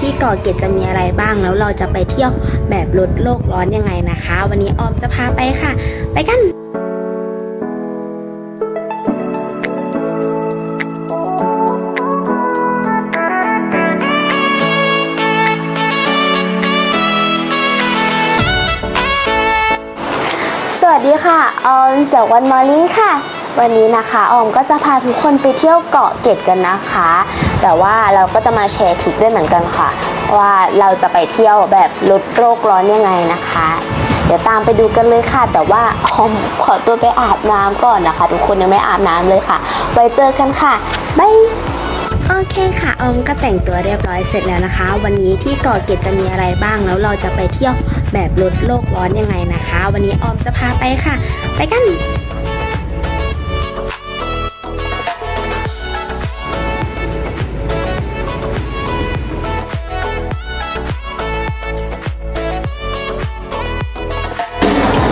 ที่เกาะเกร็ดจะมีอะไรบ้างแล้วเราจะไปเที่ยวแบบลดโลกร้อนยังไงนะคะ วันนี้ออมจะพาไปค่ะ ไปกันสวัสดีค่ะ ออมจากวันมอร์นิ่งค่ะ วันนี้นะคะออมก็จะพาทุกคนไปเที่ยวเกาะเกร็ดกันนะคะ แต่ว่าเราก็จะมาแชร์ทริคด้วยเหมือนกันค่ะ ว่าเราจะไปเที่ยวแบบลดโรคร้อนยังไงนะคะ เดี๋ยวตามไปดูกันเลยค่ะ แต่ว่าออมขอตัวไปอาบน้ำก่อนนะคะ ทุกคนยังไม่อาบน้ำเลยค่ะ ไว้เจอกันค่ะบายโอเคค่ะ ออมก็แต่งตัวเรียบร้อยเสร็จแล้วนะคะ วันนี้ที่เกาะเกร็ดจะมีอะไรบ้าง แล้วเราจะไปเที่ยวแบบลดโลกร้อนยังไงนะคะ วันนี้ออมจะพาไปค่ะ ไปกัน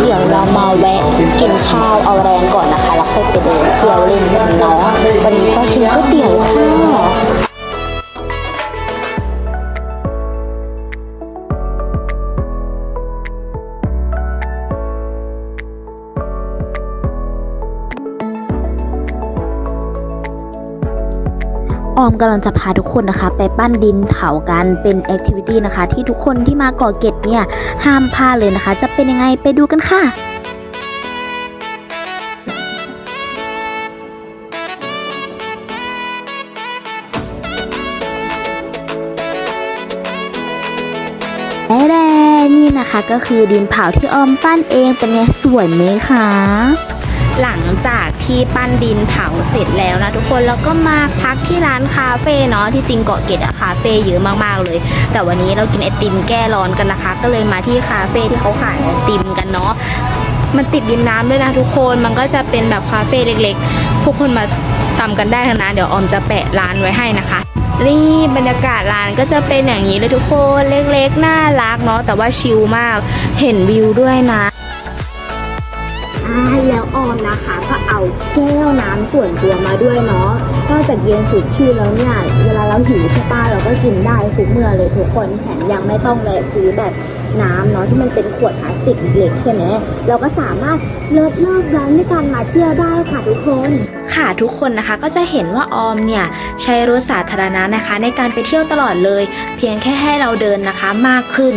เดี๋ยวเรามาแวะกินข้าวเอาแรงก่อนนะคะ แล้วค่อยไปเดินเที่ยวเล่นกันเนาะวันนี้ก็กินก๋วยเตี๋ยวค่ะ ออมกำลังจะพาทุกคนนะคะ ไปปั้นดินเผากันเป็นแอคทิวิตี้นะคะ ที่ทุกคนที่มาเกาะเกร็ดเนี่ยห้ามพลาดเลยนะคะ จะเป็นยังไงไปดูกันค่ะแร่นี่นะคะก็คือดินเผาที่ออมปั้นเองเป็นไงสวยไหมคะ หลังจากที่ปั้นดินเผาเสร็จแล้วนะทุกคนแล้วก็มาพักที่ร้านคาเฟ่เนาะที่จริงเกาะเกร็ดอะคาเฟ่เยอะมากๆเลย แต่วันนี้เรากินไอติมแก้ร้อนกันนะคะ ก็เลยมาที่คาเฟ่ที่เขาขายไอติมกันเนาะมันติดดินน้ำด้วยนะทุกคนมันก็จะเป็นแบบคาเฟ่เล็กๆ ทุกคนมาทำกันได้ทั้งนะเดี๋ยวออมจะแปะร้านไว้ให้นะคะนี่บรรยากาศร้านก็จะเป็นอย่างนี้เลยทุกคนเล็กๆน่ารักเนาะแต่ว่าชิลมากเห็นวิวด้วยนะ อ่แล้วออมนะคะ ก็เอาแก้วน้ำส่วนตัวมาด้วยเนาะนอกจากเย็นสุดชื่นแล้วเนี่ยเวลาเราหิวใช่ป้าเราก็กินได้ทุกเมื่อเลยทุกคนแถมยังไม่ต้องแวะซื้อแบบน้ำเนาะที่มันเป็นขวดพลาสติกเล็กใช่ไหมเราก็สามารถลดโลกร้อนด้วยการมาเที่ยวได้ค่ะทุกคน ค่ะทุกคนนะคะก็จะเห็นว่าออมเนี่ยใช้รถสาธารณะนะคะ ในการไปเที่ยวตลอดเลย เพียงแค่ให้เราเดินนะคะมากขึ้น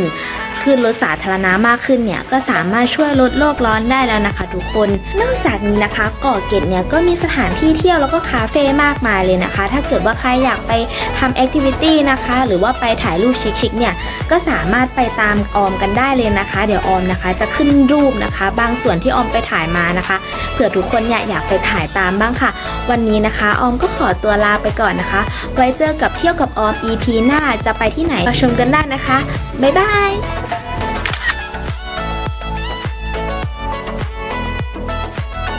ขึ้นรถสาธารณะมากขึ้นเนี่ยก็สามารถช่วยลดโลกร้อนได้แล้วนะคะ ทุกคน นอกจากนี้นะคะเกาะเกร็ดเนี่ยก็มีสถานที่เที่ยวแล้วก็คาเฟ่มากมายเลยนะคะ ถ้าเกิดว่าใครอยากไปทำแอคทิวิตี้นะคะ หรือว่าไปถ่ายรูปชิคๆเนี่ยก็สามารถไปตามออมกันได้เลยนะคะ เดี๋ยวออมนะคะจะขึ้นรูปนะคะ บางส่วนที่ออมไปถ่ายมานะคะเผื่อทุกคนเนี่ยอยากไปถ่ายตามบ้างค่ะ วันนี้นะคะออมก็ขอตัวลาไปก่อนนะคะ ไว้เจอกับเที่ยวกับออม EP หน้าจะไปที่ไหนมาชมกันได้นะคะ บ๊ายบาย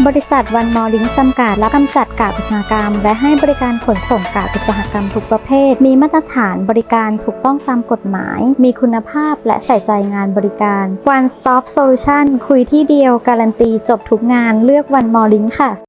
บริษัทวันมอลิงจำกัดและกำจัดกากอุตสาหกรรม และให้บริการขนส่งกากอุตสาหกรรมทุกประเภท มีมาตรฐานบริการถูกต้องตามกฎหมาย มีคุณภาพและใส่ใจงานบริการ One Stop Solution คุยที่เดียวการันตีจบทุกงานเลือกวันมอลิงค่ะ